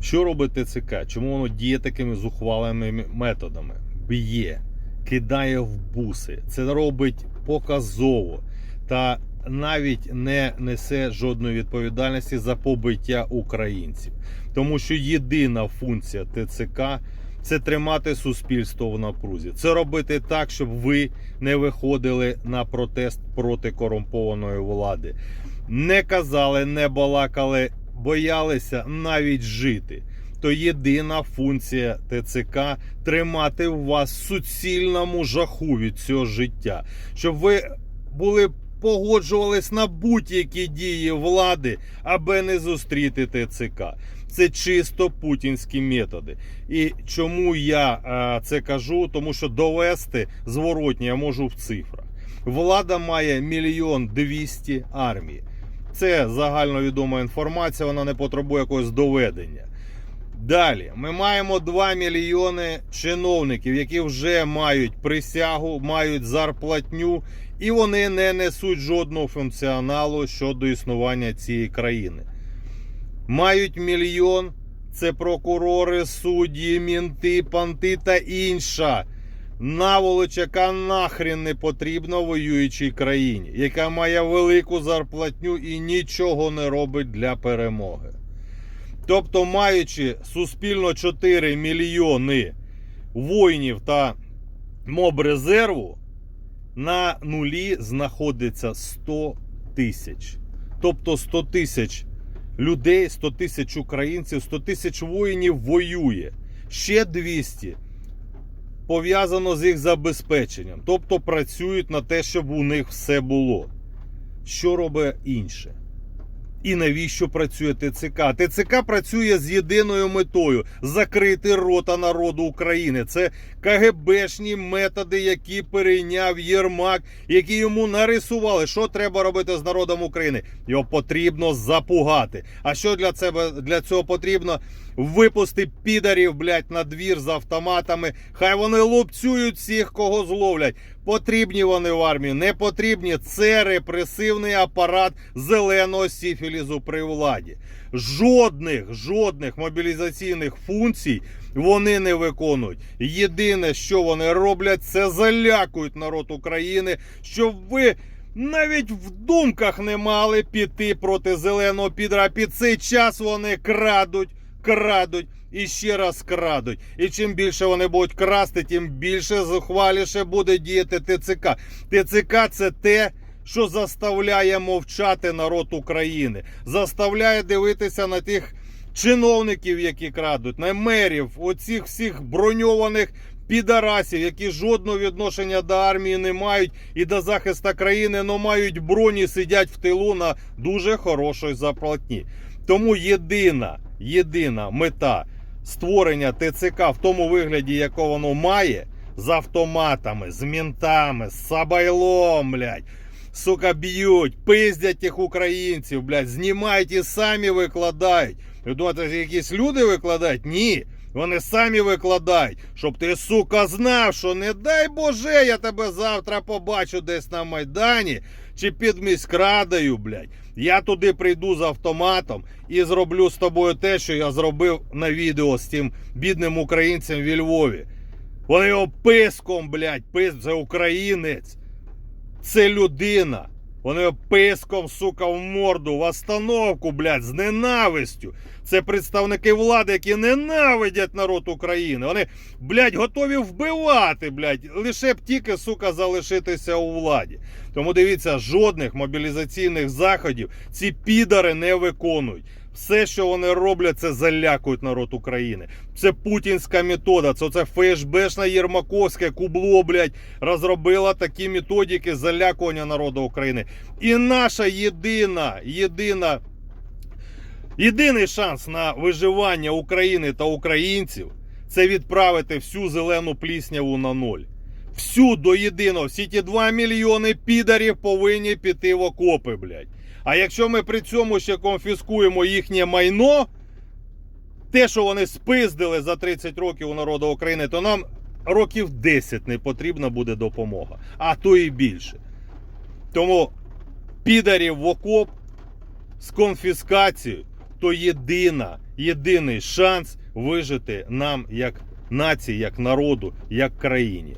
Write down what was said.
Що робить ТЦК? Чому воно діє такими зухвалими методами? Б'є, кидає в буси. Це робить показово та навіть не несе жодної відповідальності за побиття українців. Тому що єдина функція ТЦК це тримати суспільство в напрузі. Це робити так, щоб ви не виходили на протест проти корумпованої влади. Не казали, не балакали, боялися навіть жити. То єдина функція ТЦК тримати вас в суцільному жаху від цього життя, щоб ви були погоджувались на будь-які дії влади, аби не зустріти ТЦК. Це чисто путінські методи. І чому я е, це кажу? Тому що довести зворотні я можу в цифрах. Влада має мільйон двісті армії. Це загальновідома інформація, вона не потребує якогось доведення. Далі ми маємо 2 мільйони чиновників, які вже мають присягу, мають зарплатню, і вони не несуть жодного функціоналу щодо існування цієї країни. Мають мільйон це прокурори, судді, мінти, панти та інша наволоч, яка нахрен не потрібна воюючій країні, яка має велику зарплатню і нічого не робить для перемоги. Тобто, маючи суспільно 4 мільйони воїнів та моб резерву, на нулі знаходиться 100 тисяч. Тобто 100 тисяч людей, 100 тисяч українців, 100 тисяч воїнів воює. Ще 200 пов'язано з їх забезпеченням. Тобто працюють на те, щоб у них все було. Що робить інше? І навіщо працює ТЦК? ТЦК працює з єдиною метою закрити рота народу України. Це КГБшні методи, які перейняв Єрмак, які йому нарисували. Що треба робити з народом України? Його потрібно запугати. А що для себе для цього потрібно? Випусти підарів, блядь, на двір з автоматами. Хай вони лупцюють всіх, кого зловлять. Потрібні вони в армії, не потрібні. Це репресивний апарат зеленого сіфілізу при владі. Жодних, жодних мобілізаційних функцій вони не виконують. Єдине, що вони роблять, це залякують народ України, щоб ви. Навіть в думках не мали піти проти зеленого підра. Під цей час вони крадуть, крадуть і ще раз крадуть. І чим більше вони будуть красти, тим більше зухваліше буде діяти ТЦК. ТЦК це те, що заставляє мовчати народ України, заставляє дивитися на тих чиновників, які крадуть, на мерів, оцих всіх броньованих. Підарасів, які жодного відношення до армії не мають і до захисту країни, але мають броні, сидять в тилу на дуже хорошій зарплатні. Тому єдина, єдина мета створення ТЦК в тому вигляді, якого воно має, з автоматами, з мінтами, з сабайлом, блядь. Сука, б'ють, пиздять тих українців, блядь, знімають і самі викладають. Ви думаєте, якісь люди викладають? Ні. Вони самі викладають, щоб ти, сука, знав, що не дай Боже, я тебе завтра побачу десь на Майдані чи під міськрадою, блядь. Я туди прийду з автоматом і зроблю з тобою те, що я зробив на відео з тим бідним українцем в Львові. Вони його писком, блядь, пис... це українець. Це людина. Вони писком, сука, в морду, в остановку, блядь, з ненавистю. Це представники влади, які ненавидять народ України. Вони, блядь, готові вбивати, блядь, лише б тільки, сука, залишитися у владі. Тому дивіться, жодних мобілізаційних заходів ці підари не виконують. Все, що вони роблять, це залякують народ України. Це путінська метода. Це оце ФСБшна Єрмаковське кубло, блядь, розробила такі методики залякування народу України. І наша єдина, єдина, єдиний шанс на виживання України та українців це відправити всю зелену плісняву на ноль. Всю до єдиного. Всі ті 2 мільйони підарів повинні піти в окопи, блядь. А якщо ми при цьому ще конфіскуємо їхнє майно, те, що вони спиздили за 30 років у народу України, то нам років 10 не потрібна буде допомога, а то і більше. Тому підарів в окоп з конфіскацією, то єдина, єдиний шанс вижити нам як нації, як народу, як країні.